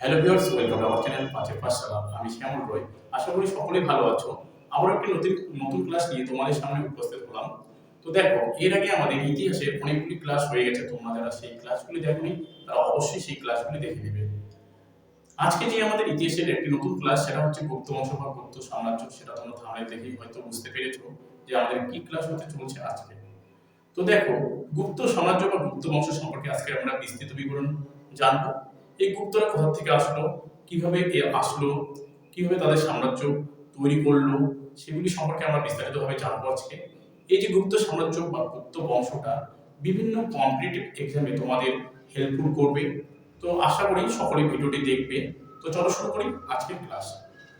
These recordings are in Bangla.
Hello viewers welcome our channel পাঁচের পাঁচ সালাম আমি শ্যামল রয়। আশা করি সকলেই ভালো আছো। আবার একটি নতুন নতুন ক্লাস নিয়ে তোমাদের সামনে উপস্থিত হলাম। তো দেখো, এর আগে আমাদের ইতিহাসে অনেকগুলি ক্লাস হয়ে গেছে। তোমরা যারা সেই ক্লাসগুলি দেখোনি, তারা অবশ্যই সেই ক্লাসগুলি দেখে নেবে। আজকে যে আমাদের ইতিহাসের একটি নতুন ক্লাস সেটা হচ্ছে গুপ্ত বংশ বা গুপ্ত সাম্রাজ্য। সেটা তোমরা থামলে দেখেই হয়তো বুঝতে পেরেছ যে আমাদের কি ক্লাস হতে চলছে আজকে। তো দেখো, গুপ্ত সাম্রাজ্য বা গুপ্ত বংশ সম্পর্কে আজকে আমরা বিস্তৃত বিবরণ জানব। এই গুপ্তরা কোথা থেকে আসলো? কীভাবে এ আসলো? কীভাবে তাদের সাম্রাজ্য তৈরি করল? সেগুলি সম্পর্কে আমরা বিস্তারিতভাবে জানব আজকে। এই যে গুপ্ত সাম্রাজ্য বা গুপ্ত বংশটা বিভিন্ন কম্পিটিটিভ এক্সামে তোমাদের হেল্পফুল করবে। তো আশা করি সকলে ভিডিওটি দেখবে। তো চলো শুরু করি আজকের ক্লাস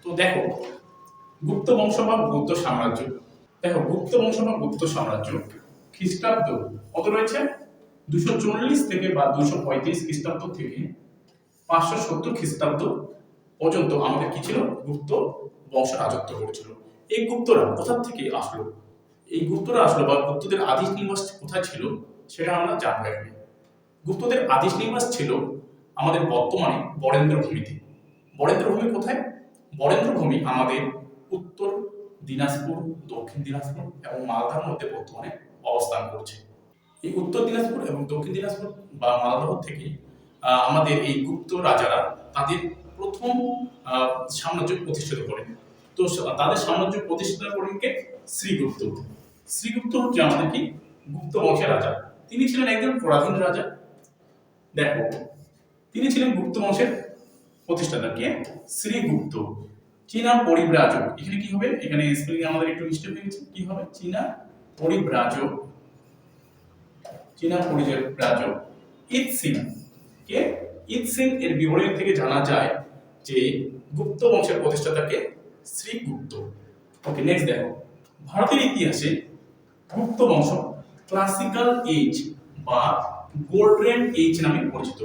তো দেখো, গুপ্ত বংশ বা গুপ্ত সাম্রাজ্য। দেখো, গুপ্ত বংশ বা গুপ্ত সাম্রাজ্য খ্রিস্টাব্দ কত রয়েছে? দুশো চল্লিশ থেকে বা দুশো পঁয়ত্রিশ খ্রিস্টাব্দ থেকে পাঁচশো সত্তর খ্রিস্টাব্দ পর্যন্ত আমাদের কি ছিল? গুপ্ত বংশ রাজত্ব করেছিল এই গুপ্তরা কোথা থেকে আসলো? এই গুপ্তরা আসলো বা গুপ্তদের আদিশ নিবাস কোথায় ছিল সেটা আমরা জানব এখানে। গুপ্তদের আদিশ নিবাস ছিল আমাদের বর্তমানে বরেন্দ্রভূমিতে। বরেন্দ্রভূমি কোথায়? বরেন্দ্রভূমি আমাদের উত্তর দিনাজপুর, দক্ষিণ দিনাজপুর এবং মালদার মধ্যে বর্তমানে অবস্থান করছে। এই উত্তর দিনাজপুর এবং দক্ষিণ দিনাজপুর বা মালদহ থেকে আমাদের এই গুপ্ত রাজারা তাদের প্রথম সাম্রাজ্য প্রতিষ্ঠিত করেন। তো তাদের সাম্রাজ্য প্রতিষ্ঠা করেন কে? শ্রীগুপ্ত। শ্রীগুপ্ত হচ্ছে আমাদের কি? গুপ্ত বংশের রাজা। তিনি ছিলেন একজন পরাধীন রাজা। দেখো, তিনি ছিলেন গুপ্ত বংশের প্রতিষ্ঠাতা কে? শ্রীগুপ্ত। চীনা পরিব্রাজক। এখানে কি হবে? এখানে স্পেলিং আমাদের একটু মিস্টেক হয়ে গেছে। কি হবে? চীনা পরিব্রাজক। চীনা পরিব্রাজক। ইত সিং কে? ইত সিং এর বিবরণী থেকে জানা যায় যে গুপ্ত বংশের প্রতিষ্ঠাতাকে শ্রীগুপ্ত। ওকে নেক্সট দেখো। ভারতের ইতিহাসে গুপ্ত বংশ ক্লাসিক্যাল এজ বা গোল্ডেন এজ নামে পরিচিত।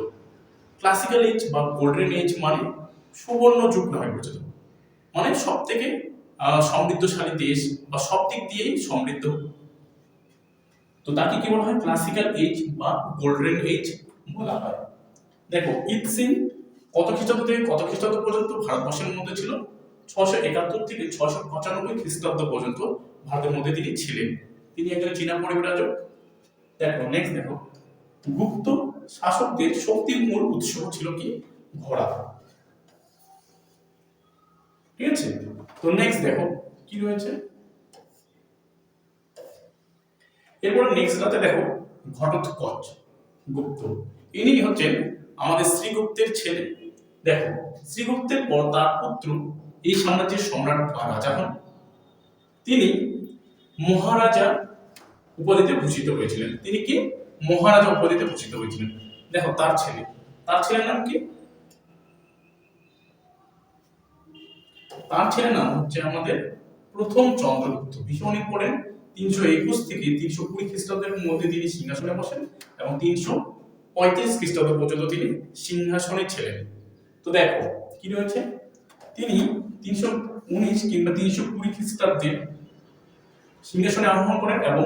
ক্লাসিক্যাল এজ বা গোল্ডেন এজ মানে সুবর্ণ যুগ নামে পরিচিত। মানে সব থেকে সমৃদ্ধশালী দেশ বা সব দিক দিয়েই সমৃদ্ধ। তো তাকে কি বলা হয়? ক্লাসিক্যাল এজ বা গোল্ডেন এজ বলা হয়। দেখো ইৎসিন কত খ্রিস্টাব্দ থেকে কত খ্রিস্টাব্দ পর্যন্ত ভারতবর্ষের মধ্যে ছিল? ছশো একাত্তর থেকে ছশো পঁচানব্বই খ্রিস্টাব্দ পর্যন্ত ভারতের মধ্যে তিনি ছিলেন। তিনি একজন চীনা পরিব্রাজক। দেখো নেক্সট দেখো। গুপ্ত শাসকদের শক্তির মূল উৎস ছিল কি? ঘোড়া। ঠিক আছে? তো নেক্সট দেখো, কি রয়েছে? এরপর নেক্সট রাতে দেখো, ঘটোৎকচ গুপ্ত। ইনি হচ্ছেন আমাদের শ্রীগুপ্তের ছেলে। দেখো, শ্রীগুপ্তের পর তার পুত্র এই সাম্রাজ্যের সম্রাট বা রাজা হন। তিনি মহারাজা উপাধিতে ভূষিত হয়েছিলেন। তিনি কি? মহারাজা উপাধিতে ভূষিত হয়েছিলেন। দেখো, তার ছেলে। তার ছেলের নাম কি? তার ছেলের নাম হচ্ছে আমাদের প্রথম চন্দ্রগুপ্ত। ভীষণ পড়েন তিনশো একুশ থেকে তিনশো কুড়ি খ্রিস্টাব্দের মধ্যে তিনি সিংহাসনে বসেন এবং তিনশো পঁয়ত্রিশ খ্রিস্টাব্দ পর্যন্ত তিনি সিংহাসনে ছিলেন। তো দেখো, কি রয়েছে? তিনি তিনশো উনিশ কিংবা তিনশো কুড়ি খ্রিস্টাব্দে সিংহাসনে আরোহণ করেন এবং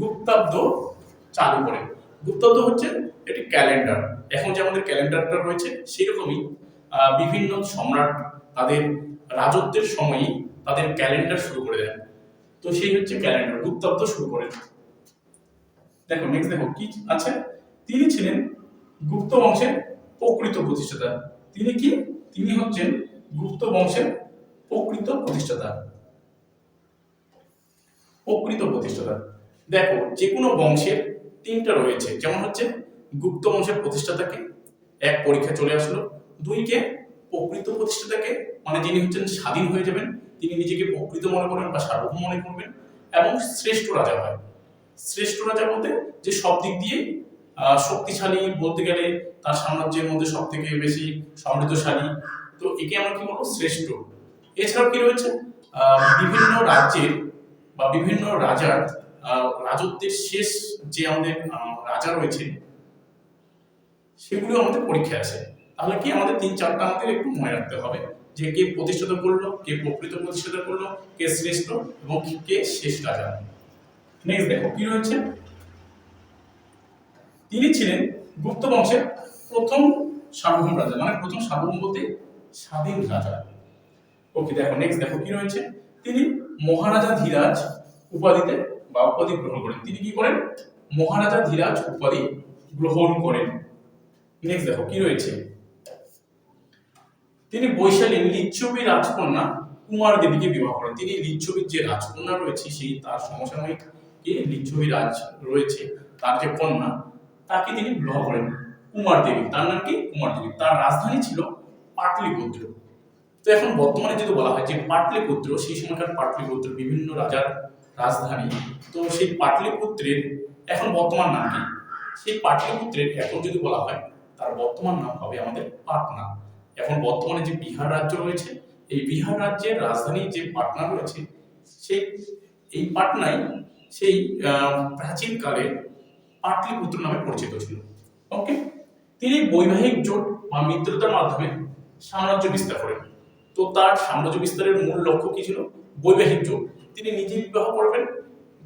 গুপ্তাব্দ চালু করেন। গুপ্তাব্দ হচ্ছে একটি ক্যালেন্ডার। এখন যে আমাদের ক্যালেন্ডারটা রয়েছে সেরকমই বিভিন্ন সম্রাট তাদের রাজত্বের সময়ই তাদের ক্যালেন্ডার শুরু করে দেন। তো সেই হচ্ছে ক্যালেন্ডার, গুপ্তাব্দ শুরু করেন। দেখো নেক্সট দেখো, কি আছে? তিনি ছিলেন গুপ্ত বংশের প্রকৃত প্রতিষ্ঠাতা। তিনি কি? তিনি হচ্ছেন গুপ্ত বংশের প্রকৃত প্রতিষ্ঠাতা। প্রকৃত প্রতিষ্ঠাতা। দেখো যে কোনো বংশের তিনটা রয়েছে। যেমন হচ্ছে, গুপ্ত বংশের প্রতিষ্ঠাতাকে এক পরীক্ষা চলে আসলো। দুইকে প্রকৃত প্রতিষ্ঠাতাকে মানে যিনি হচ্ছেন স্বাধীন হয়ে যাবেন, তিনি নিজেকে প্রকৃত মনে করবেন বা সার্বভৌম মনে করবেন এবং শ্রেষ্ঠ রাজা হয়। শ্রেষ্ঠ রাজা বলতে যে সব দিক দিয়ে শক্তিশালী বলতে গেলে তার সাম্রাজ্যের মধ্যে সব থেকে বেশি সমৃদ্ধশালী। তো একে আমরা কি বলব? শ্রেষ্ঠ। এছাড়াও কি রয়েছে? বিভিন্ন রাজ্যের বা বিভিন্ন রাজার রাজত্বের শেষ যে আমাদের রাজা রয়েছে, সেগুলো আমাদের পরীক্ষায় আসে তাহলে কি আমাদের তিন চারটা আমাদের একটু মনে রাখতে হবে যে কে প্রতিষ্ঠিত করল, কে প্রকৃত প্রতিষ্ঠিত করল, কে শ্রেষ্ঠ এবং কে শেষ রাজা। নেক্সট দেখো, কি রয়েছে? তিনি ছিলেন গুপ্ত বংশের প্রথম সার্বভৌম রাজা মানে প্রথম সার্বভৌম বলতে স্বাধীন রাজা। ওকে দেখো নেক্সট দেখো কি রয়েছে। তিনি মহারাজা ধীরাজ উপাধিতে বা উপাধি গ্রহণ করেন। তিনি কি করেন? মহারাজা ধীরাজ উপাধি গ্রহণ করেন। নেক্সট দেখো কি রয়েছে। তিনি বৈশালীর লিচ্ছবি রাজকন্যা কুমার দেবীকে বিবাহ করেন। তিনি লিচ্ছবির যে রাজকন্যা রয়েছে, সেই তার সমসাময়িক লিচ্ছবি রাজ রয়েছে, তার যে কন্যা তাকে তিনি বিবাহ করেন। কুমার দেবী। তার নাম কি? কুমার দেবী। তার রাজধানী ছিল পাটলিপুত্র। তো এখন বর্তমানে যদি বলা হয় যে পাটলিপুত্র, সেই সময়কার পাটলিপুত্র বিভিন্ন রাজার রাজধানী। তো সেই পাটলিপুত্রের এখন বর্তমান নাম কি? সেই পাটলিপুত্রের এখন যদি বলা হয়, তার বর্তমান নাম হবে আমাদের পাটনা। এখন বর্তমানে যে বিহার রাজ্য রয়েছে, এই বিহার রাজ্যের রাজধানী যে পাটনা রয়েছে, সেই, এই পাটনায় সেই প্রাচীনকালে পাটলিপুত্র নামে পরিচিত ছিল। ওকে তিনি বৈবাহিক জোট বা মিত্রতার মাধ্যমে সাম্রাজ্য বিস্তার করেন। তো তার সাম্রাজ্য বিস্তারের মূল লক্ষ্য কি ছিল? বৈবাহিক জোট। তিনি নিজে বিবাহ করবেন।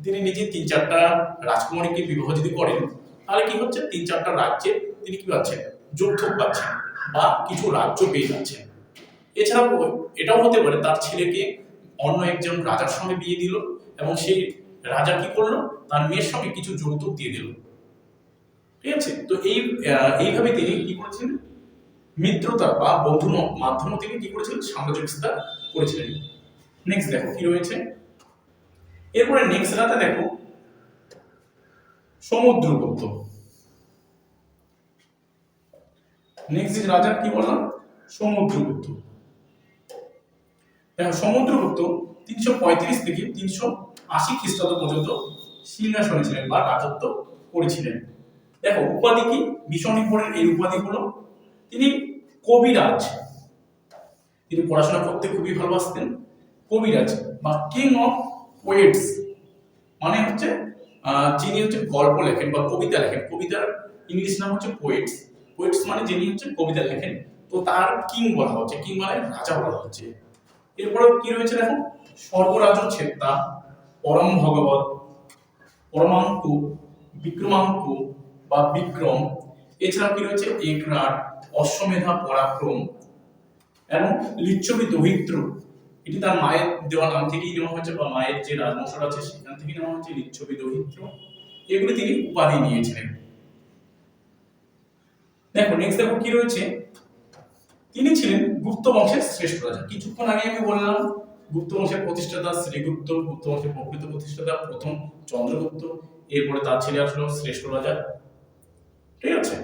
তিনি নিজে তিন চারটা রাজকুমারীকে বিবাহ যদি করেন, তাহলে কি হচ্ছে? তিন চারটা রাজ্যে তিনি কি পাচ্ছেন? যৌথক পাচ্ছেন বা কিছু রাজ্য পেয়ে যাচ্ছেন। এছাড়াও এটাও হতে পারে, তার ছেলেকে অন্য একজন রাজার সঙ্গে বিয়ে দিল এবং সেই রাজা কি করল? তার মেয়ের সঙ্গে কিছু যৌতুক দিয়ে দিল। ঠিক আছে? তো এই এইভাবে তিনি কি করেছিলেন? মিত্রতা বা বন্ধু মাধ্যমে তিনি কি করেছিলেন? সাম্রাজ্য বিস্তার করেছিলেন। নেক্সট দেখো, কি রয়েছে? এরপরে নেক্সট রাতে দেখো সমুদ্রগুপ্ত নেক্সট রাজা কি বললাম? সমুদ্রগুপ্ত দেখো সমুদ্রগুপ্ত তিনশো পঁয়ত্রিশ থেকে তিনশো আশি খ্রিস্টাব্দ পর্যন্ত সিংহাসনে ছিলেন বা রাজত্ব করেছিলেন। দেখো, উপাধি কি? বিষ্ণুপুরের এই উপাধি হলো তিনি কবিরাজ। তিনি পড়াশোনা করতে খুবই ভালোবাসতেন। কবিরাজ বা কিং অফ পোয়েটস মানে হচ্ছে যিনি হচ্ছে গল্প লেখেন বা কবিতা লেখেন। কবিতার ইংলিশ নাম হচ্ছে পোয়েটস পোয়েটস মানে যিনি হচ্ছে কবিতা লেখেন। তো তার কিং বলা হচ্ছে। কিং মানে রাজা বলা হচ্ছে। এরপরে কি রয়েছে দেখো? সর্বরাজ ছেত্তা, পরম ভগবত, পরমাঙ্কু, বিক্রমাঙ্কু বা বিক্রম এছাড়া কি রয়েছে? একরাট, অশ্বমেধা, পরাক্রম এবং লিচ্ছবি দহিত্র। এটি তার মায়ের দেওয়া নাম থেকেই নেওয়া হয়েছে বা মায়ের যে রাজবংশ আছে সেখান থেকে নেওয়া হচ্ছে লিচ্ছবি দহিত্র। এগুলি তিনি উপাধি নিয়েছিলেন। দেখো নেক্সট দেখো কি রয়েছে? তিনি ছিলেন গুপ্ত বংশের শ্রেষ্ঠ রাজা। কিছুক্ষণ আগে আমি বললাম, গুপ্ত বংশের প্রতিষ্ঠাতা শ্রীগুপ্ত, গুপ্ত বংশের প্রকৃত প্রতিষ্ঠাতা প্রথম চন্দ্রগুপ্ত, এরপরে তার ছেলে আসলো শ্রেষ্ঠ রাজা। ঠিক আছে?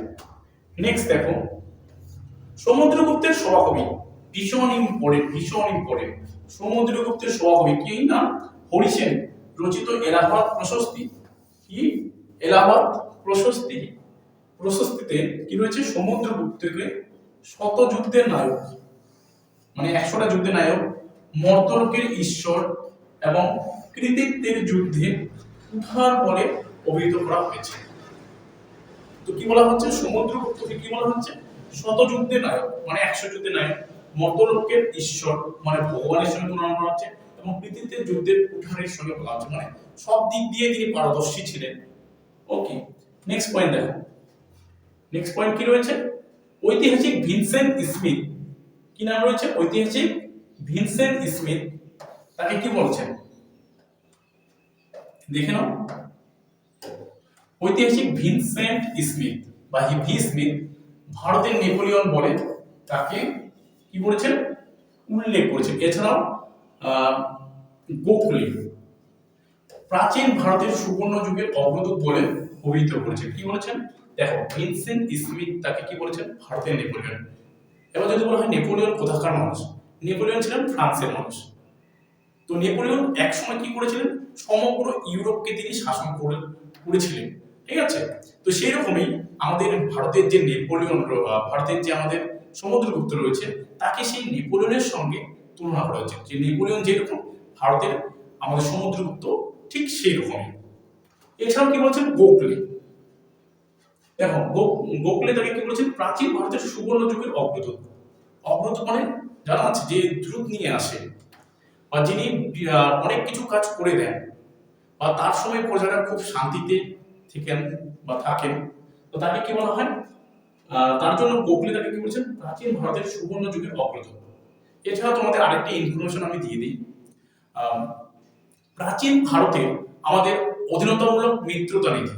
নেক্সট দেখো। সমুদ্রগুপ্তের সভাকবি ভীষণ ইম্পর্টেন্ট ভীষণ ইম্পর্টেন্ট সমুদ্রগুপ্তের সভাকবি কি নাম? হরিসেন। রচিত এলাহাবাদ প্রশস্তি। কি? এলাহাবাদ প্রশস্তি। প্রশস্তিতে কি রয়েছে? সমুদ্রগুপ্তকে শত যুদ্ধের নায়ক। মানে একশোটা যুদ্ধের নায়ক। মর্তলোকের ঈশ্বর এবং কৃতিত্বের যুদ্ধে উঠার পরে অভিহিত করা হয়েছে। তো কি বলা হচ্ছে? সমুদ্র সমুদ্রগুপ্তকে কি বলা হচ্ছে? শত যুদ্ধের নায়ক মানে একশো যুদ্ধের নায়ক মর্তলোকের ঈশ্বর মানে ভগবানের সঙ্গে তুলনা করা হচ্ছে এবং পৃথিবীতে যুদ্ধের উঠানের সঙ্গে বলা হচ্ছে। মানে সব দিক দিয়ে তিনি পারদর্শী ছিলেন। ওকে নেক্সট পয়েন্ট দেখো। নেক্সট পয়েন্ট কি রয়েছে? ঐতিহাসিক ভিনসেন্ট স্মিথ। কি নাম রয়েছে? ঐতিহাসিক ভিনসেন্ট স্মিথ। তাকে কি বলছেন? দেখে নাও। ঐতিহাসিক ভিনসেন্ট স্মিথ বা ভি স্মিথ ভারতের নেপোলিয়ন বলে তাকে কি করেছেন? উল্লেখ করেছেন। এছাড়াও গোখলে প্রাচীন ভারতের সুবর্ণ যুগের অগ্রদূত বলে অভিহিত করেছেন। কি বলেছেন? দেখো, ভিনসেন্ট স্মিথ তাকে কি বলেছেন? ভারতের নেপোলিয়ন। এবার যদি বলা হয় নেপোলিয়ন কোথাকার মানুষ? নেপোলিয়ন ছিলেন ফ্রান্সের মানুষ। তো নেপোলিয়ন একসময় কি করেছিলেন? সমগ্র ইউরোপকে তিনি শাসন করে করেছিলেন। ঠিক আছে? তো সেই রকমই আমাদের ভারতের যে নেপোলিয়ন ভারতের যে আমাদের সমুদ্রগুপ্ত রয়েছে, তাকে সেই নেপোলিয়নের সঙ্গে তুলনা করা হচ্ছে। যে নেপোলিয়ন যেরকম, ভারতের আমাদের সমুদ্রগুপ্ত ঠিক সেই রকমই এছাড়াও কি বলছেন? গোখলে। দেখো গোখলে তাকে কি বলেছেন? প্রাচীন ভারতের সুবর্ণ যুগের অগ্রদূত। অগ্রদূত মানে জানা আছে যে দ্রুত নিয়ে আসে, বা যিনি অনেক কিছু কাজ করে দেন, বা তার সময় প্রজারা খুব শান্তিতে থাকেন বা থাকেন। তো তাকে কি বলা হয়? তার জন্য গোখলে তাকে কি বলছেন? প্রাচীন ভারতের সুবর্ণ যুগের অগ্রদূত এছাড়া তোমাদের আরেকটি ইনফরমেশন আমি দিয়ে দিই। প্রাচীন ভারতে আমাদের অধীনতামূলক মিত্রতা নীতি।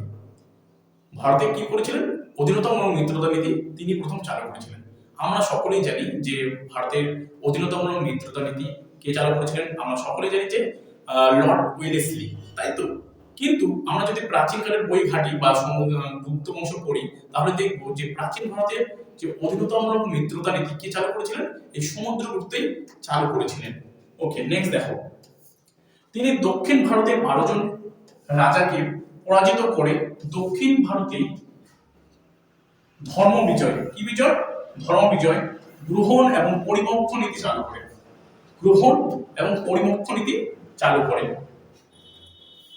ভারতে কি করেছিলেন? অধীনতামূলক মিত্রতা নীতি তিনি প্রথম চালু করেছিলেন। আমরা সকলেই জানি যে ভারতের অধীনতামূলক মিত্রতা নীতি কে চালু করেছিলেন? আমরা সকলেই জানি যে লর্ড ওয়েলেসলি, তাই তো? কিন্তু আমরা যদি প্রাচীনকালের বই ঘাঁটি বা গুপ্ত বংশ পড়ি, তাহলে দেখব যে প্রাচীন ভারতের যে অধীনতামূলক মিত্রতা নীতি কে চালু করেছিলেন? এই সমুদ্রগুপ্তেই চালু করেছিলেন। ওকে নেক্সট দেখো। তিনি দক্ষিণ ভারতের বারো জন রাজাকে পরাজিত করে দক্ষিণ ভারতে ধর্ম বিজয়, কি বিজয়? ধর্ম বিজয়, গ্রহণ এবং পরিমক্ষ নীতি চালু করে। গ্রহণ এবং পরিমক্ষ নীতি চালু করে।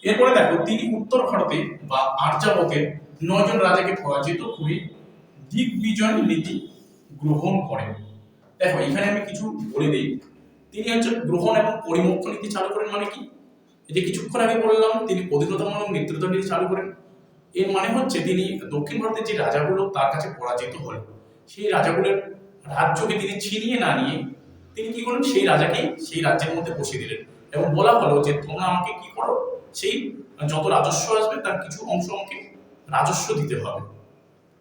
এরপরে দেখো, তিনি উত্তর ভারতে বা আর্যাবতের নয়জন রাজাকে পরাজিত করে দিগ্বিজয় নীতি গ্রহণ করেন। দেখো, এখানে আমি কিছু বলে দিই। তিনি হচ্ছে গ্রহণ এবং পরিমক্ষ নীতি চালু করেন মানে কি? যে কিছুক্ষণ আগে বললাম, তিনি অধীনতামূলক নেতৃত্ব নীতি চালু করেন। এর মানে হচ্ছে তিনি দক্ষিণ ভারতের যে রাজাগুলো, তার কাছে পরাজিত হলেন সেই রাজাগুলোর রাজ্যকে তিনি ছিনিয়ে না নিয়ে তিনি কি করলেন? সেই রাজাকেই সেই রাজ্যের মধ্যে বসিয়ে দিলেন। এবং বলা হলো যে, তোমরা আমাকে কি করো? সেই যত রাজস্ব আসবে তার কিছু অংশ আমাকে রাজস্ব দিতে হবে।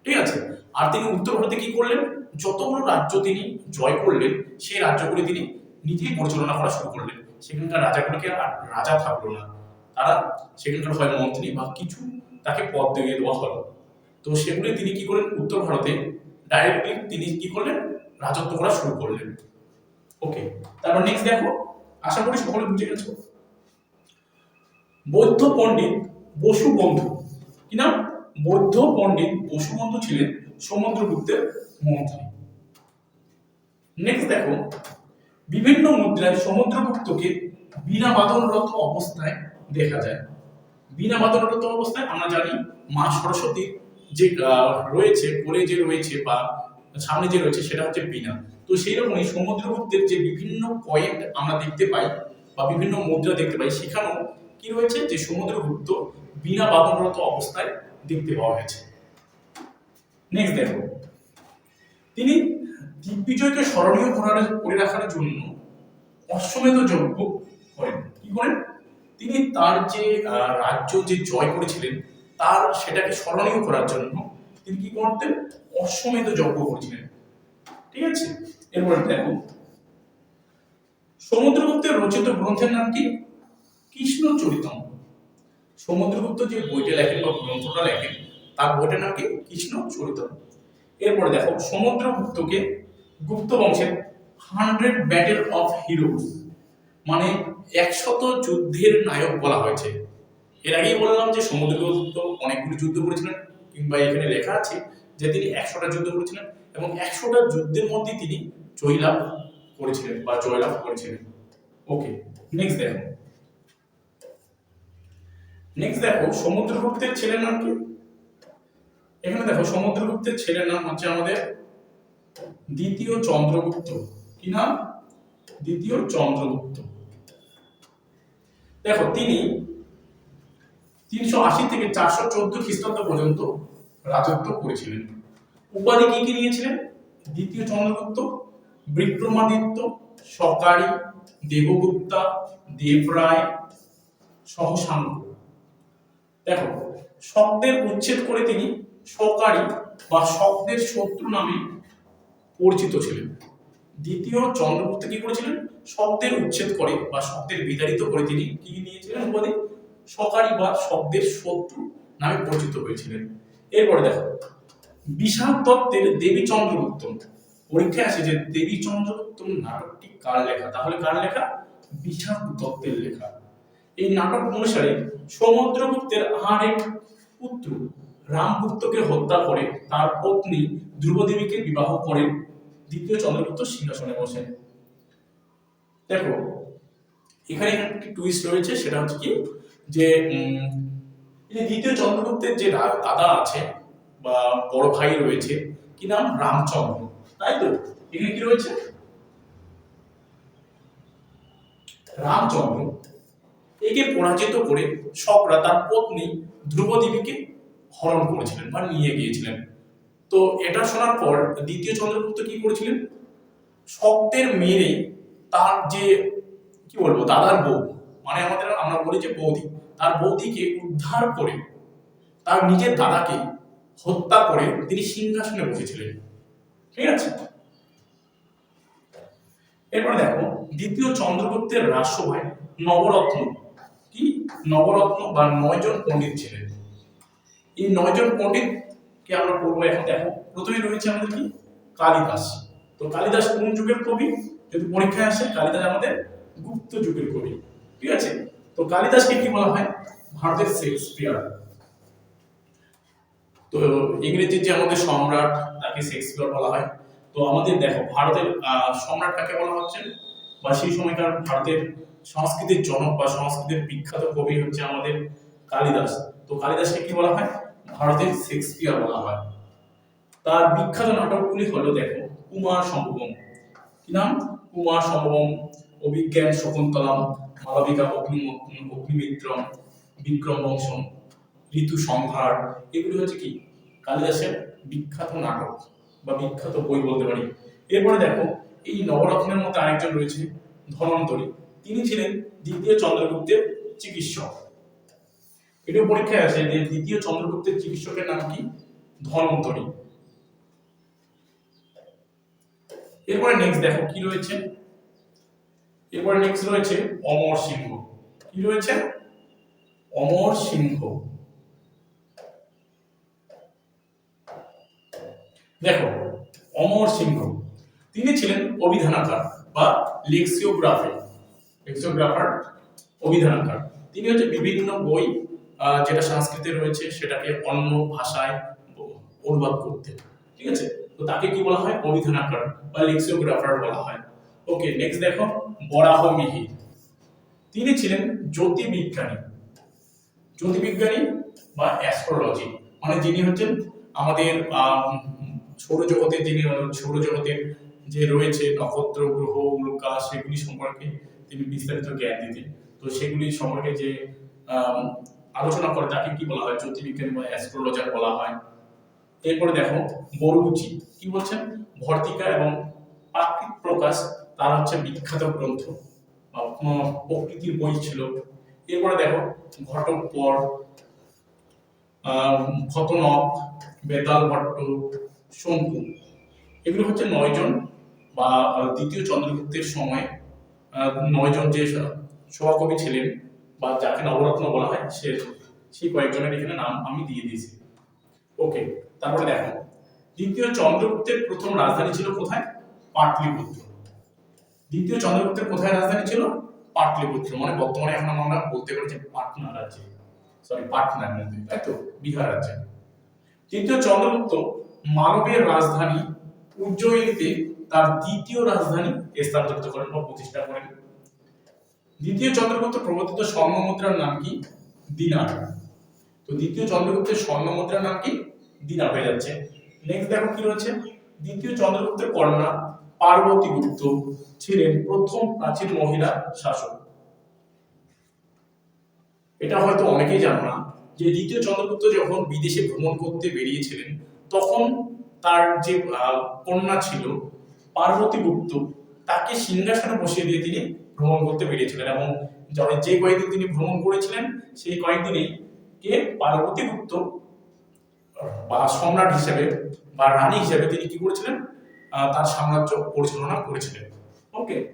ঠিক আছে? আর তিনি উত্তর ভারতে কি করলেন? যতগুলো রাজ্য তিনি জয় করলেন, সেই রাজ্যগুলি তিনি নিজেই পরিচালনা করা শুরু করলেন। সেখানকার রাজাগুলোকে আর রাজা থাকল না। তারা সেখানকার হয় মন্ত্রী বা কিছু তাকে পদ দিয়ে দেওয়া হলো। তো সেগুলি তিনি কি করলেন? উত্তর ভারতে ডাইরেক্টলি তিনি কি করলেন? রাজত্ব করা শুরু করলেন। ওকে তারপর নেক্সট দেখো, আশা করি সকলে বুঝে গেছো। বৌদ্ধ পণ্ডিত বসুবন্ধু কি নাম? বৌদ্ধ পণ্ডিত বসুবন্ধু ছিলেন সমুদ্রগুপ্তের মন্ত্রী। নেক্সট দেখো, বিভিন্ন মুদ্রায় সমুদ্রগুপ্তকে বিনা বাদনরত অবস্থায় দেখা যায়। বিনা বাদনরত অবস্থায় আমরা জানি মা সরস্বতীর যে রয়েছে, কোলে যে রয়েছে বা সামনে যে রয়েছে সেটা হচ্ছে বিনা। তো সেই রকমই সমুদ্রগুপ্তের যে বিভিন্ন পয়েন্ট আমরা দেখতে পাই বা বিভিন্ন মুদ্রা দেখতে পাই, সেখানেও কি রয়েছে? যে সমুদ্রগুপ্ত বিনা বাদনরত অবস্থায় দেখতে পাওয়া গেছে। নেক্সট দেখো। তিনি দিগ্বিজয়কে স্মরণীয় করার করে রাখার জন্য অশ্বমেধ যজ্ঞ করেন। কি করেন? তিনি তার যে রাজ্য যে জয় করেছিলেন, তার সেটাকে স্মরণীয় করার জন্য তিনি কি করতেন? অশ্বমেধ যজ্ঞ করেছিলেন। ঠিক আছে? এরপরে দেখো। সমুদ্রগুপ্তের রচিত গ্রন্থের নাম কি? কৃষ্ণ চরিতম। সমুদ্রগুপ্ত যে বইটা লেখেন বা গ্রন্থটা লেখেন, তার বইটার নাম কি? কৃষ্ণ চরিতম। এরপরে দেখো, সমুদ্রগুপ্তকে গুপ্ত বংশের হান্ড্রেড ব্যাটেল অফ হিরোজ মানে একশত যুদ্ধের নায়ক বলা হয়েছে। এর আগেই বললাম যে সমুদ্রগুপ্ত অনেকগুলি যুদ্ধ করেছিলেন, কিংবা এখানে লেখা আছে যে তিনি একশোটা যুদ্ধ করেছিলেন, এবং একশোটা যুদ্ধের মধ্যে তিনি জয়লাভ করেছিলেন বা জয়লাভ করেছিলেন। ওকে নেক্সট দেখো। নেক্সট দেখো, সমুদ্রগুপ্তের ছেলের নাম কি? এখানে দেখো, সমুদ্রগুপ্তের ছেলের নাম হচ্ছে আমাদের দ্বিতীয় চন্দ্রগুপ্ত। কি নাম? দ্বিতীয় চন্দ্রগুপ্ত। দেখো, তিনি তিনশো আশি থেকে চারশো চোদ্দ খ্রিস্টাব্দ পর্যন্ত রাজত্ব করেছিলেন। উপাধি কি কি নিয়েছিলেন? দ্বিতীয় চন্দ্রগুপ্ত, বিক্রমাদিত্য সকারি দেবগুপ্তা, দেবরায় সহসাঙ্গ দেখো, শব্দের উচ্ছেদ করে তিনি সকারি বা শব্দের শত্রু নামে পরিচিত ছিলেন। দ্বিতীয় চন্দ্রগুপ্ত কি করেছিলেন? শব্দের উচ্ছেদ করে বা শব্দের বিতাড়িত করে তিনি কি নিয়েছিলেন উপাধি? সকারী বা শব্দের শত্রু নামে পরিচিত হয়েছিলেন। এরপরে দেখো বিষাদ দত্তের দেবী চন্দ্রগুপ্তম পরীক্ষায় আসে যে দেবী চন্দ্রগুপ্তম নাটকটি কার লেখা? তাহলে কার লেখা? বিষাদ দত্তের লেখা। এই নাটক অনুসারে সমুদ্রগুপ্তের আর এক পুত্র। রামগুপ্তকে হত্যা করে তার পত্নী ধ্রুবদেবীকে বিবাহ করেন দ্বিতীয় চন্দ্রগুপ্ত সিংহাসনে বসেন। দেখো, এখানে একটি টুইস্ট রয়েছে, সেটা হচ্ছে কি? যে দ্বিতীয় চন্দ্রগুপ্তের যে দাদা আছে বা বড় ভাই রয়েছে, কি নাম? রামচন্দ্র। তাই তো? এখানে কি রয়েছে? রামচন্দ্র একে পরাজিত করে শকরা তার পত্নী ধ্রুবদেবীকে হরণ করেছিলেন বা নিয়ে গিয়েছিলেন। তো এটা শোনার পর দ্বিতীয় চন্দ্রগুপ্ত কি করেছিলেন? শক্তের মেরে তার যে, কি বলব, দাদার বউ মানে আমাদের আমরা বলি যে বৌদি, তার বৌদিকে উদ্ধার করে তার নিজের দাদাকে হত্যা করে তিনি সিংহাসনে বসেছিলেন। ঠিক আছে? এরপরে দেখো, দ্বিতীয় চন্দ্রগুপ্তের রাষ্ট্রভাই নবরত্ন কি? নবরত্ন বা নয়জন পণ্ডিত ছিলেন। এই নয়জন পণ্ডিত কে আমরা পড়ব এখন। দেখো প্রথমে রয়েছে আমাদের কি? কালিদাস। তো কালিদাস কোন যুগের কবি? যদি পরীক্ষায় আসে, কালিদাস আমাদের গুপ্ত যুগের কবি। ঠিক আছে? তো কালিদাসকে কি বলা হয়? ভারতের শেক্সপিয়ার। তো ইংরেজির যে আমাদের সম্রাট, তাকে শেক্সপিয়ার বলা হয়। তো আমাদের দেখো, ভারতের সম্রাট কাকে বলা হচ্ছে? বা সেই সময়কার ভারতের সংস্কৃতির জনক বা সংস্কৃতির বিখ্যাত কবি হচ্ছে আমাদের কালিদাস। তো কালিদাসকে কি বলা হয়? ভারতের শেক্সপিয়ার বলা হয়। তার বিখ্যাত নাটকগুলি হলো দেখো, কুমার সম্ভবম কি নাম? কুমার সম্ভবম অভিজ্ঞান শকুন্তলাম, মালবিকা অগ্নি অগ্নিমিত্রম, বিক্রম বংশম, ঋতু সংহার এগুলি হচ্ছে কি? কালিদাসের বিখ্যাত নাটক বা বিখ্যাত বই বলতে পারি। এরপরে দেখো, এই নবরত্নের মধ্যে আরেকজন রয়েছে ধনন্তরী। তিনি ছিলেন দ্বিতীয় চন্দ্রগুপ্তের চিকিৎসক। এটাও পরীক্ষায় আসে যে দ্বিতীয় চন্দ্রগুপ্তের চিকিৎসকের নাম কি? ধনন্তরী এরপরে নেক্সট দেখো কি রয়েছে? এরপরে নেক্সট রয়েছে অমর সিংহ। কি রয়েছে? অমর সিংহ। দেখো, অমর সিংহ। তিনি ছিলেন অভিধানাকার বা লেক্সিওগ্রাফি লেক্সিওগ্রাফার অভিধানাকার। তিনি হচ্ছে বিভিন্ন বই যেটা সংস্কৃতে রয়েছে সেটাকে অন্য ভাষায় অনুবাদ করতে ঠিক আছে? তো তাকে কি বলা হয়? অভিধানাকার বা লেক্সিওগ্রাফার বলা হয়। ওকে নেক্সট দেখো বরাহ মিহির। তিনি ছিলেন জ্যোতির্বিজ্ঞানী। জ্যোতির্বিজ্ঞানী বা অ্যাস্ট্রোলজি মানে যিনি হচ্ছেন আমাদের আম, সৌরজগতের যিনি সৌরজগতের যে রয়েছে নক্ষত্র গ্রহ উল্কা সেগুলি সম্পর্কে তিনি বিস্তারিত জ্ঞান দিতেন। তো সেগুলি সম্পর্কে যে আলোচনা করে তাকে কি বলা হয় জ্যোতির্বিজ্ঞানী বা অ্যাস্ট্রোলজার বলা হয়। এরপরে দেখো বরুচি কি বলছেন? ভর্তিকা এবং প্রাকৃত প্রকাশ তার হচ্ছে বিখ্যাত গ্রন্থ প্রকৃতির বই ছিল। এরপরে দেখো ঘটকপর আহ, খতনক বেতাল ভট্ট শঙ্কু। এগুলো হচ্ছে নয়জন বা দ্বিতীয় চন্দ্রগুপ্তের সময় নয়জন যে সভাকবি ছিলেন বা যাকে নবরত্ন বলা হয়, সে সেই কয়েকজনের এখানে নাম আমি দিয়ে দিয়েছি। ওকে তারপরে দেখো। দ্বিতীয় চন্দ্রগুপ্তের প্রথম রাজধানী ছিল কোথায়? পাটলিপুত্র। দ্বিতীয় চন্দ্রগুপ্তের কোথায় রাজধানী ছিল? পাটলিপুত্র। মানে বর্তমানে এখন আমরা বলতে পারি যে পাটনা রাজ্যে। সরি পাটনার মধ্যে তাই তো? বিহার রাজ্যে। তৃতীয় চন্দ্রগুপ্ত মানবের রাজধানী উজ্জয়িনীতে তার দ্বিতীয় রাজধানী স্থাপিত করেন বা প্রতিষ্ঠা করেন। দ্বিতীয় চন্দ্রগুপ্ত প্রবর্তিত স্বর্ণ মুদ্রার নাম কি? দিনার। তো দ্বিতীয় চন্দ্রগুপ্তের স্বর্ণ মুদ্রার নাম কি? দিনার হয়ে যাচ্ছে। নেক্সট দেখো কি রয়েছে? দ্বিতীয় চন্দ্রগুপ্তের কন্যা পার্বতী গুপ্ত ছিলেন প্রথম প্রাচীন মহিলা শাসক। এটা হয়তো অনেকেই জানো না যে দ্বিতীয় চন্দ্রগুপ্ত যখন বিদেশে ভ্রমণ করতে বেরিয়েছিলেন, তখন তার যে কন্যা ছিল পার্বতী গুপ্ত তাকে সিংহাসনে বসিয়ে দিয়ে তিনি ভ্রমণ করতে বেরিয়েছিলেন এবং য- কয়েকদিন তিনি ভ্রমণ করেছিলেন, সেই কয়েকদিনেই কে? পার্বতী গুপ্ত বা সম্রাট হিসেবে বা রানী হিসেবে তিনি কি করেছিলেন? তার সাম্রাজ্য পরিচালনা করেছিলেন। ওকে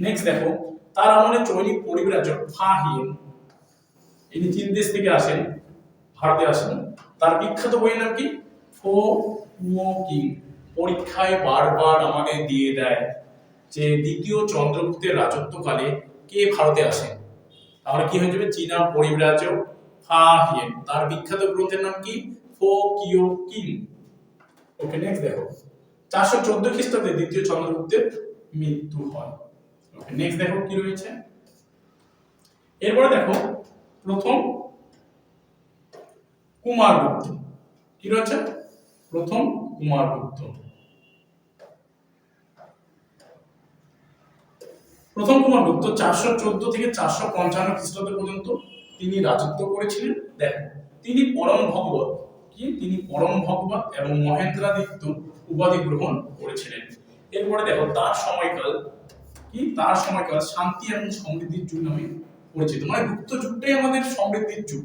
নেক্সট দেখো, তার আমলে চৈনিক পরিব্রাজক ফাহিম, ইনি চীন দেশ থেকে আসেন, ভারতে আসেন। তার বিখ্যাত বইয়ের নাম কি? ফো কিং। পরীক্ষায় বারবার আমাদের দিয়ে দেয় যে দ্বিতীয় চন্দ্রগুপ্তের রাজত্বকালে কে ভারতে আসেন? তাহলে কি হয়ে যাবে? চীনা পরিব্রাজক ফা হিয়েন। তার বিখ্যাত গ্রন্থের নাম কি? ফো কিও কিং ওকে নেক্সট দেখো। চারশো চোদ্দ খ্রিস্টাব্দে দ্বিতীয় চন্দ্রগুপ্তের মৃত্যু হয়। ওকে নেক্সট দেখো কি রয়েছে? এরপরে দেখো, প্রথম কুমারগুপ্ত। কি রয়েছে? প্রথম কুমারগুপ্ত। প্রথম কুমার গুপ্ত চারশো চোদ্দ থেকে চারশো পঞ্চান্ন খ্রিস্টাব্দ পর্যন্ত তিনি রাজত্ব করেছিলেন। দেখো, তিনি পরম ভগবত। কি? কি তিনি পরম ভগবত এবং মহেন্দ্রাদিত্য উপাধি গ্রহণ করেছিলেন। এরপরে দেখো, তার সময়কাল। কি? তার সময়কাল শান্তি এবং সমৃদ্ধির যুগ নামে পরিচিত। মানে গুপ্ত যুগটাই আমাদের সমৃদ্ধির যুগ।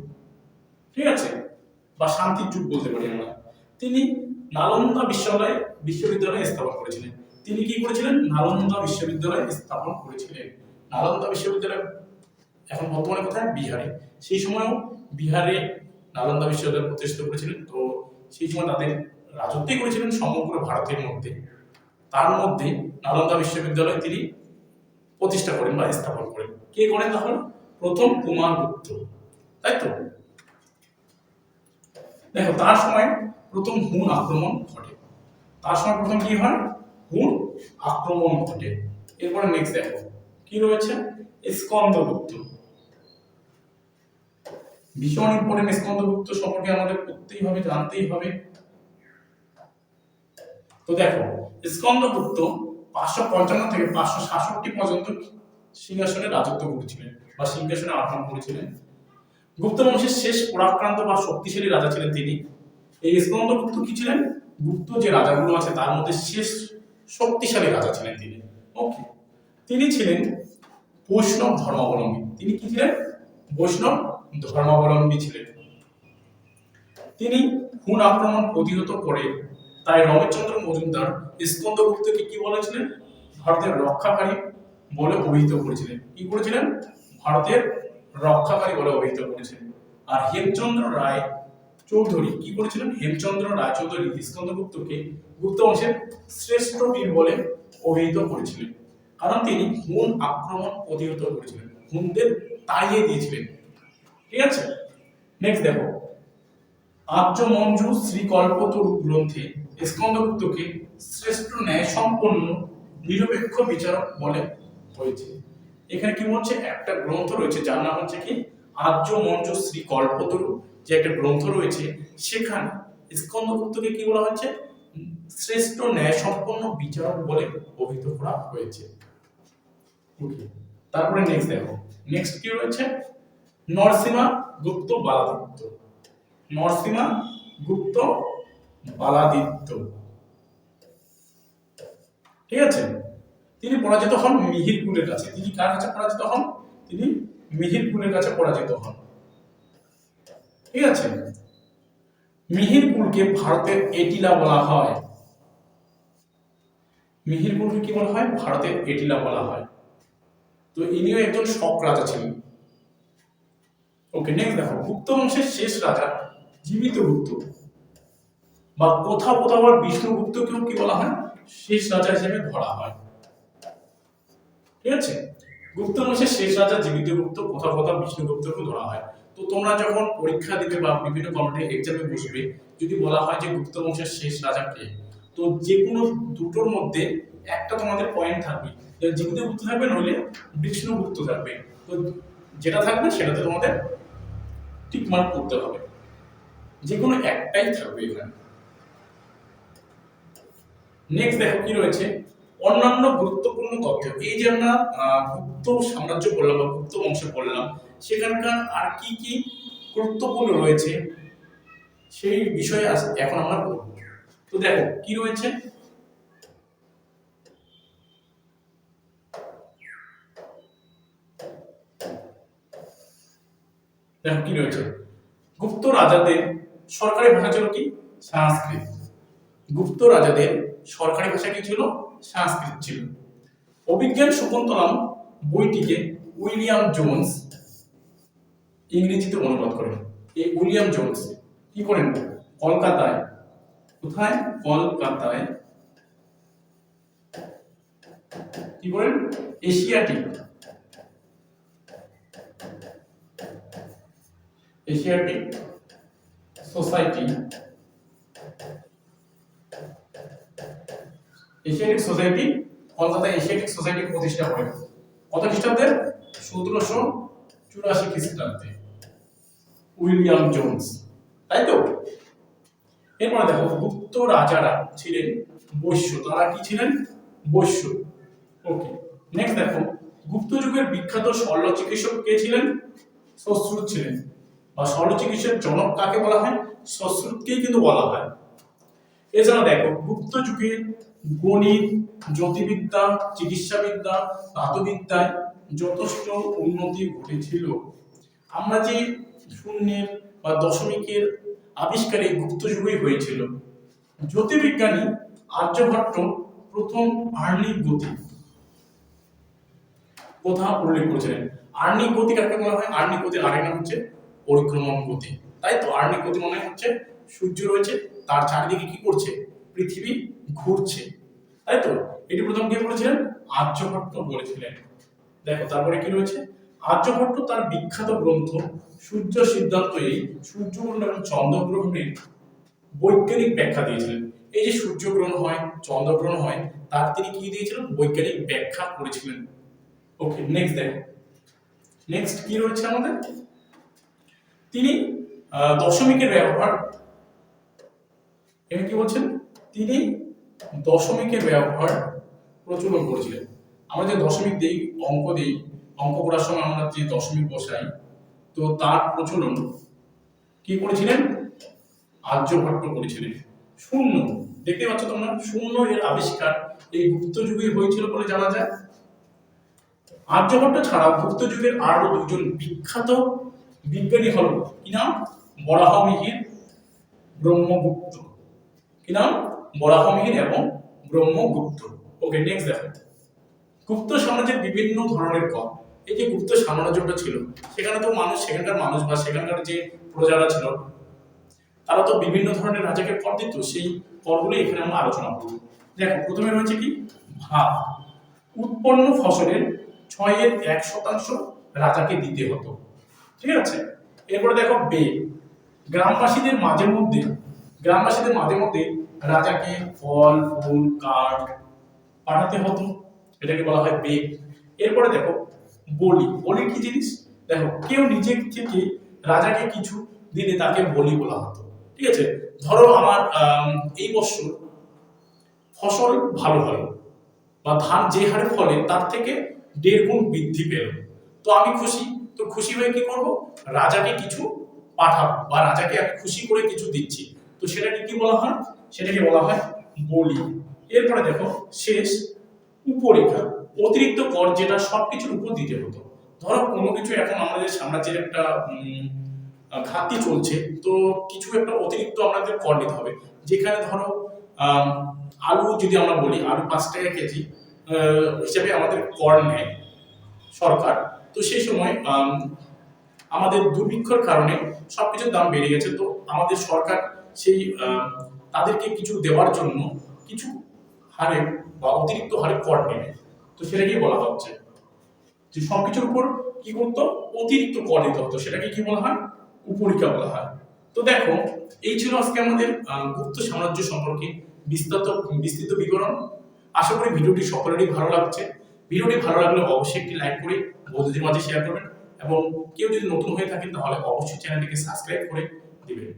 ঠিক আছে? বা শান্তির যুগ বলতে পারি আমরা। তিনি নালন্দা বিশ্ববিদ্যালয় বিশ্ববিদ্যালয় স্থাপন করেছিলেন। তিনি কি করেছিলেন? নালন্দা বিশ্ববিদ্যালয় স্থাপন করেছিলেন। নালন্দা বিশ্ববিদ্যালয় এখন বর্তমানে কোথায়? বিহারে। সেই সময়ও বিহারে নালন্দা বিশ্ববিদ্যালয় প্রতিষ্ঠিত করেছিলেন। তো সেই সময় তাদের রাজত্বই করেছিলেন সমগ্র ভারতের মধ্যে। তার মধ্যে নালন্দা বিশ্ববিদ্যালয় তিনি প্রতিষ্ঠা করেন বা স্থাপন করেন। কে করেন তাহলে? প্রথম কুমার গুপ্ত। তাই তো? দেখো, তার সময় প্রথম হুন আক্রমণ ঘটে। তার সময় প্রথম কি হয়? হুন আক্রমণ ঘটে। এরপরে নেক্সট দেখো, কি রয়েছে? স্কন্দগুপ্ত ভীষণ ইম্পর্টেন্ট স্কন্দগুপ্ত সম্পর্কে আমাদের পড়তেই হবে, জানতেই হবে। তো দেখো স্কন্দগুপ্ত পাঁচশো পঞ্চান্ন থেকে পাঁচশো সাতষট্টি পর্যন্ত সিংহাসনে রাজত্ব করেছিলেন বা সিংহাসনে আক্রমণ করেছিলেন। গুপ্ত বংশের শেষ পরাক্রান্ত বা শক্তিশালী রাজা ছিলেন তিনি। এই স্কন্দগুপ্ত কি ছিলেন? গুপ্ত যে রাজাগুলো আছে, তার মধ্যে শেষ শক্তিশালী রাজা ছিলেন তিনি। ওকে তিনি ছিলেন বৈষ্ণব ধর্মাবলম্বী। তিনি কি ছিলেন? বৈষ্ণব ধর্মাবলম্বী ছিলেন। তিনি হুন আক্রমণ প্রতিহত করে তাই রমেশচন্দ্র মজুমদার স্কন্দগুপ্তকে কি বলেছিলেন? ভারতের রক্ষাকারী বলে অভিহিত করেছিলেন। কি করেছিলেন? ভারতের রক্ষাকারী বলে অভিহিত করেছিলেন। আর হেমচন্দ্র রায় চৌধুরী, কি করেছিলেন হেমচন্দ্র রায় চৌধুরী স্কন্দগুপ্তকে গুপ্ত বংশের শ্রেষ্ঠ বীর বলে অভিহিত করেছিলেন। কারণ তিনি হুন আক্রমণ প্রতিহত করেছিলেন, হুনদের তাড়িয়ে দিয়েছিলেন। ঠিক আছে? নেক্সট দেখো। আর্য মঞ্জু শ্রীকল্পতরু গ্রন্থে স্কন্দগুপ্তকে শ্রেষ্ঠ ন্যায় সম্পন্ন নিরপেক্ষ বিচারক বলে হয়েছে। এখানে কি বলছে? একটা গ্রন্থ রয়েছে, যার নাম হচ্ছে কি? আর্য মঞ্জ শ্রী কল্পতরু যে একটা গ্রন্থ রয়েছে, সেখানে স্কন্দগুপ্তকে কি বলা হচ্ছে? শ্রেষ্ঠ ন্যায় সম্পন্ন বিচারক বলে অভিহিত করা হয়েছে। তারপরে নেক্সট দেখো। নেক্সট কি রয়েছে? নরসিমা গুপ্ত বালাদিত্য। নরসিমা গুপ্ত বালাদিত্য। ঠিক আছে? তিনি পরাজিত হন মিহিরপুরের কাছে। তিনি কার কাছে পরাজিত হন? তিনি মিহিরপুরের কাছে পরাজিত হন। ঠিক আছে? মিহিরপুরকে ভারতের এটিলা বলা হয়। মিহিরপুরকে কি বলা হয়? ভারতের এটিলা বলা হয়। তো ইনিও একজন শক রাজা ছিলেন। ওকে নেক্সট দেখো। গুপ্ত বংশের শেষ রাজা, জীবিত গুপ্ত। বা কোথাও কোথাও আবার বিষ্ণুগুপ্তকেও কি বলা হয়? শেষ রাজা হিসেবে ধরা হয়। ঠিক আছে? গুপ্ত বংশের শেষ রাজা, জীবিত গুপ্ত, কোথাও কোথাও বিষ্ণুগুপ্তকেও ধরা হয়। তো তোমরা যখন পরীক্ষা দিবে বা বিভিন্ন কম্পিটিভ এক্সামে বসবে, যদি বলা হয় যে গুপ্ত বংশের শেষ রাজা কে, তো যে কোনো দুটোর মধ্যে একটা তোমাদের পয়েন্ট থাকবে। যে জীবিত গুপ্ত থাকবে, নইলে বিষ্ণুগুপ্ত থাকবে। তো যেটা থাকবে, সেটাতে তোমাদের টিক মার্ক করতে হবে। যে কোনো একটাই থাকবে এখানে। নেক্সট দেখো কি রয়েছে? অন্যান্য গুরুত্বপূর্ণ তথ্য। এই যে আমরা গুপ্ত সাম্রাজ্য বললাম বা গুপ্ত বংশ বললাম সেখানকার আর কি কি গুরুত্বপূর্ণ রয়েছে সেই বিষয়ে এখন আমরা বলব। তো দেখো, কি রয়েছে? দেখো কি রয়েছে? গুপ্ত রাজাদের সরকারি ভাষা ছিল কি? সংস্কৃত। গুপ্ত রাজাদের সরকারি ভাষা কি ছিল? সংস্কৃত ছিল। অভিজ্ঞান শকুন্তলম বইটিকে উইলিয়াম জোন্স ইংরেজিতে অনুবাদ করেন। এই উইলিয়াম জোন্স, কি করেন? কলকাতায়। কোথায়? কলকাতায়। কি করেন? Asiatic. Asiatic society. Asiatic society? Kolkata Asiatic society প্রতিষ্ঠা করেন। কত খ্রিস্টাব্দে সতেরোশো চুরাশি খ্রিস্টাব্দে। William Jones. তাই তো? এরপরে দেখো, গুপ্ত রাজারা ছিলেন বৈশ্য। তারা কি ছিলেন? বৈশ্য। ওকে নেক্সট দেখো, গুপ্ত যুগের বিখ্যাত শল্য চিকিৎসক কে ছিলেন? শ্বশ্রুত ছিলেন। বা শল্য চিকিৎসার জনক কাকে বলা হয়? সশ্রুতকেই কিন্তু বলা হয়। এছাড়া দেখো, গুপ্ত যুগের গণিত, জ্যোতির্বিদ্যা, চিকিৎসাবিদ্যা, ধাতুবিদ্যায় যথেষ্ট উন্নতি ঘটেছিল। আমরা যে শূন্যের বা দশমিকের আবিষ্কার এই গুপ্ত যুগেই হয়েছিল। জ্যোতির্বিজ্ঞানী আর্যভট্ট প্রথম আর্নিক গতি। কথা উল্লেখ করেছিলেন। আর্নিক গতি কাকে বলা হয়? আর্নিক গতির আরেক নাম হচ্ছে পরিক্রমণ গতি। তাই তো? আর্নিক গতি মানে হচ্ছে সূর্য রয়েছে, তার চারিদিকে কি করছে? পৃথিবী ঘুরছে। তাই তো? এটি প্রথম কে বলেছিলেন? আর্যভট্ট বলেছিলেন। দেখো, তারপরে কি রয়েছে? আর্যভট্ট তার বিখ্যাত গ্রন্থ সূর্য সিদ্ধান্ত এই সূর্যগ্রহণ এবং চন্দ্রগ্রহণের বৈজ্ঞানিক ব্যাখ্যা দিয়েছিলেন। এই যে সূর্যগ্রহণ হয়, চন্দ্রগ্রহণ হয়, তার তিনি কি দিয়েছিলেন? বৈজ্ঞানিক ব্যাখ্যা করেছিলেন। ওকে নেক্সট দেখো। নেক্সট কি রয়েছে আমাদের? তিনি দশমিকের ব্যবহার। এখানে কি বলছেন? তিনি দশমিকের ব্যবহার প্রচলন করেছিলেন। আমরা যে দশমিক দেই, অঙ্ক দেই অঙ্ক করার সময় আমরা যে দশমিক বসাই, তো তার প্রচলন কি করেছিলেন? আর্যভট্ট করেছিলেন। শূন্য। দেখতে পাচ্ছ তোমরা, শূন্য এর আবিষ্কার এই গুপ্ত যুগে হয়েছিল বলে জানা যায়। আর্যভট্ট ছাড়াও গুপ্ত যুগের আরও দুজন বিখ্যাত বিজ্ঞানী হল, কি নাম? বরাহমিহির ব্রহ্মগুপ্ত। কি নাম? বরাহমিহির এবং ব্রহ্মগুপ্ত। ওকে নেক্সট দেখো। গুপ্ত সমাজের বিভিন্ন ধরনের কর এই যে গুপ্ত সাম্রাজ্যটা ছিল, সেখানে তো মানুষ, সেখানকার মানুষ বা সেখানকার যে প্রজারা ছিল, তারা তো বিভিন্ন ধরনের রাজাকে কর দিত। সেই করগুলো এখানে আমরা আলোচনা করব। দেখো, প্রথমে রয়েছে কি? ভাত। উৎপন্ন ফসলের ছয়ের এক শতাংশ রাজাকে দিতে হতো। ঠিক আছে? এরপরে দেখো, বে। গ্রামবাসীদের মাঝে মধ্যে, গ্রামবাসীদের মাঝে মধ্যে রাজাকে ফল, ফুল, কাঠ পাঠাতে হতো। এটাকে বলা হয় বে। এরপরে দেখো বলি। বলি কি জিনিস? দেখো, কেউ নিজে থেকে রাজাকে কিছু দিলে তাকে বলি বলা হতো। ঠিক আছে? ধরো আমার এই বছর ফসল ভালো হলো বা ধান যে হারে ফলে তার থেকে দেড় গুণ বৃদ্ধি পেল। তো আমি খুশি। তো খুশি হয়ে কি করব? রাজাকে কিছু পাঠাবো বা রাজাকে আমি খুশি করে কিছু দিচ্ছি। তো সেটাকে কি বলা হয়? সেটাকে বলা হয় বলি। এরপরে দেখো, শেষ উপরেখা। অতিরিক্ত কর যেটা সবকিছুর উপর দিতে হতো। ধরো কোনো কিছু এখন আমাদের সাম্রাজ্যের একটা ঘাটতি চলছে, তো কিছু একটা অতিরিক্ত আমাদের কর নিতে হবে। যেখানে ধরো আলু যদি আমরা বলি, আলু পাঁচ টাকা কেজি হিসাবে আমাদের কর নেয় সরকার। তো সেই সময় আমাদের দুর্ভিক্ষর কারণে সব কিছুর দাম বেড়ে গেছে। তো আমাদের সরকার সেই তাদেরকে কিছু দেওয়ার জন্য কিছু হারে বা অতিরিক্ত হারে কর নেবে তো সেটাকেই বলা হচ্ছে। যে সবকিছুর উপর কি করতো অতিরিক্ত কর দিতে হতো, সেটাকে কি বলা হয়? উপরিকা বলা হয়। তো দেখো, এই ছিল আজকে আমাদের গুপ্ত সাম্রাজ্য সম্পর্কে বিস্তৃত বিস্তৃত বিবরণ। আশা করি ভিডিওটি সকলেরই ভালো লাগছে। ভিডিওটি ভালো লাগলে অবশ্যই একটি লাইক করে বন্ধুদের মাঝে শেয়ার করবেন এবং কেউ যদি নতুন হয়ে থাকেন তাহলে অবশ্যই চ্যানেলটিকে সাবস্ক্রাইব করে দিবেন।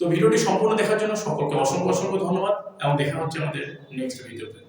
তো ভিডিওটি সম্পূর্ণ দেখার জন্য সকলকে অসংখ্য অসংখ্য ধন্যবাদ এবং দেখা হচ্ছে আমাদের নেক্সট ভিডিওতে